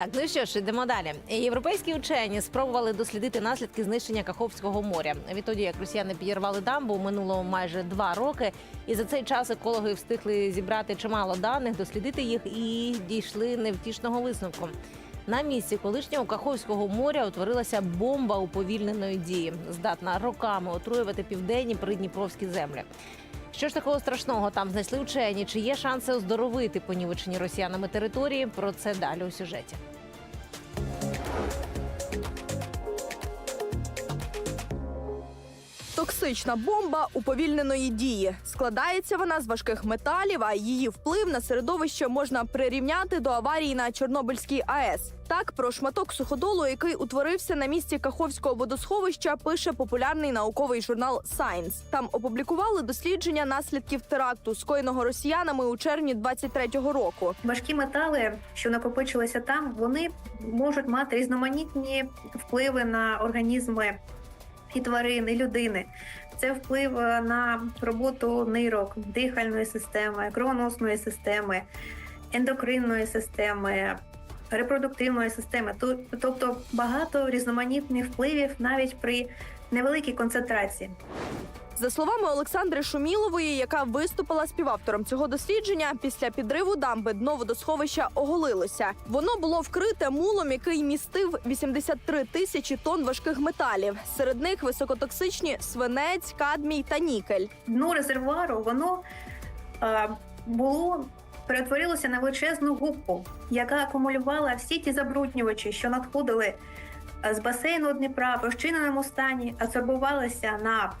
Так, ну що ж, йдемо далі. Європейські учені спробували дослідити наслідки знищення Каховського моря. Відтоді, як росіяни підірвали дамбу, минуло майже два роки. І за цей час екологи встигли зібрати чимало даних, дослідити їх і дійшли невтішного висновку. На місці колишнього Каховського моря утворилася бомба уповільненої дії, здатна роками отруювати південні придніпровські землі. Що ж такого страшного там знайшли учені? Чи є шанси оздоровити понівечені росіянами території? Про це далі у сюжеті. Токсична бомба уповільненої дії складається вона з важких металів, а її вплив на середовище можна прирівняти до аварії на Чорнобильській АЕС. Так про шматок суходолу, який утворився на місці Каховського водосховища, пише популярний науковий журнал Science. Там опублікували дослідження наслідків теракту, скоєного росіянами у червні 23-го року. Важкі метали, що накопичилися там, вони можуть мати різноманітні впливи на організми і тварин, і людини. Це вплив е, на роботу нирок, дихальної системи, кровоносної системи, ендокринної системи, репродуктивної системи. Тобто багато різноманітних впливів навіть при невеликій концентрації. За словами Олександри Шумілової, яка виступила співавтором цього дослідження, після підриву дамби дно водосховища оголилося. Воно було вкрите мулом, який містив 83 тисячі тонн важких металів. Серед них високотоксичні свинець, кадмій та нікель. дно резервуару воно е, було перетворилося на величезну губку, яка акумулювала всі ті забруднювачі, що надходили е, з басейну Дніпра в розчиненому стані, адсорбувалися на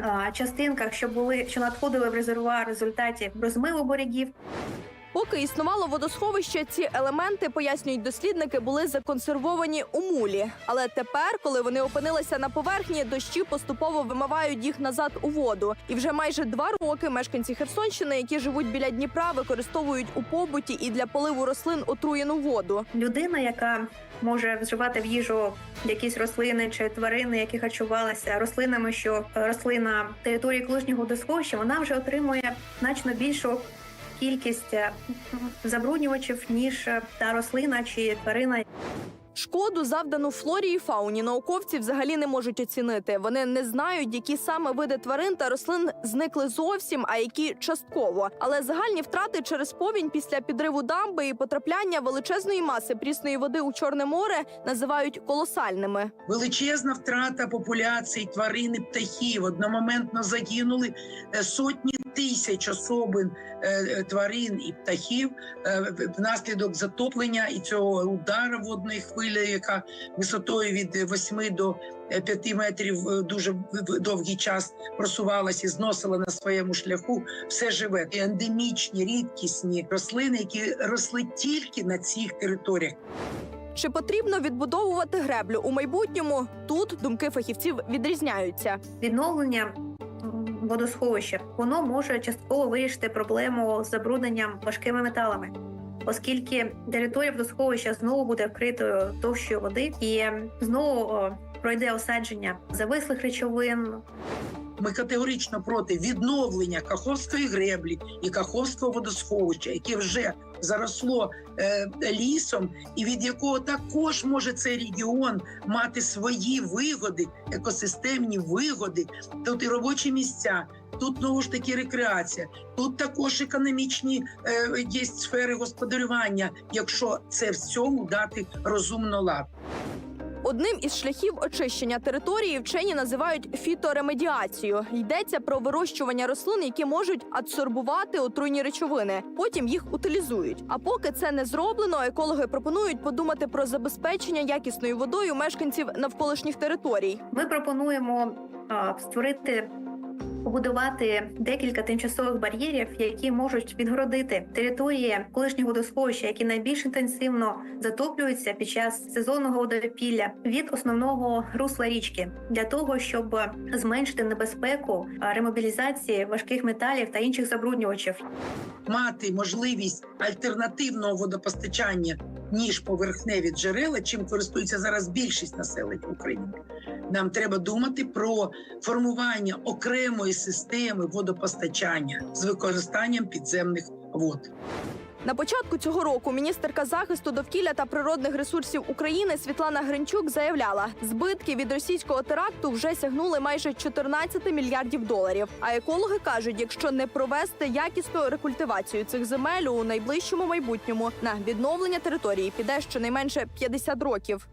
е, частинках, що були що надходили в резервуар в результаті розмиву берегів. Поки існувало водосховище, ці елементи, пояснюють дослідники, були законсервовані у мулі. Але тепер, коли вони опинилися на поверхні, дощі поступово вимивають їх назад у воду. І вже майже два роки мешканці Херсонщини, які живуть біля Дніпра, використовують у побуті і для поливу рослин отруєну воду. Людина, яка може вживати в їжу якісь рослини чи тварини, які харчувалися рослинами, що росли на території колишнього водосховища, вона вже отримує значно більшу кількість е, забруднювачів, ніж е, та рослина чи тварина, Шкоду, завдану флорі і фауні, науковці взагалі не можуть оцінити. Вони не знають, які саме види тварин та рослин зникли зовсім, а які частково. Але загальні втрати через повінь після підриву дамби і потрапляння величезної маси прісної води у Чорне море називають колосальними. величезна втрата популяцій тварин і птахів. Одномоментно загинули е, сотні тисяч особин е, е, тварин і птахів е, внаслідок затоплення і цього удару водної хвилі, яка висотою від 8 до 5 метрів дуже довгий час просувалась і зносила на своєму шляху все живе. І ендемічні рідкісні рослини, які росли тільки на цих територіях. Чи потрібно відбудовувати греблю у майбутньому? Тут думки фахівців відрізняються. відновлення водосховища, воно може частково вирішити проблему з забрудненням важкими металами. Оскільки територія водосховища знову буде вкритою товщою води і знову пройде осадження завислих речовин, Ми категорично проти відновлення Каховської греблі і Каховського водосховища, яке вже заросло е, лісом, і від якого також може цей регіон мати свої вигоди, екосистемні вигоди. Тут і робочі місця, тут знову ж таки рекреація, тут також економічні е, є сфери господарювання, якщо це всьому дати розумно лад. Одним із шляхів очищення території вчені називають фіторемедіацію. Йдеться про вирощування рослин, які можуть адсорбувати отруйні речовини. Потім їх утилізують. А поки це не зроблено, екологи пропонують подумати про забезпечення якісною водою мешканців навколишніх територій. Ми пропонуємо а, створити. Побудувати декілька тимчасових бар'єрів, які можуть відгородити території колишнього водосховища, які найбільш інтенсивно затоплюються під час сезонного водопілля від основного русла річки, для того, щоб зменшити небезпеку ремобілізації важких металів та інших забруднювачів. мати можливість альтернативного водопостачання ніж поверхневі джерела, чим користується зараз більшість населення України. Нам треба думати про формування окремої системи водопостачання з використанням підземних вод. На початку цього року міністерка захисту довкілля та природних ресурсів України Світлана Гринчук заявляла, збитки від російського теракту вже сягнули майже 14 мільярдів доларів. А екологи кажуть, якщо не провести якісну рекультивацію цих земель у найближчому майбутньому на відновлення території піде щонайменше 50 років.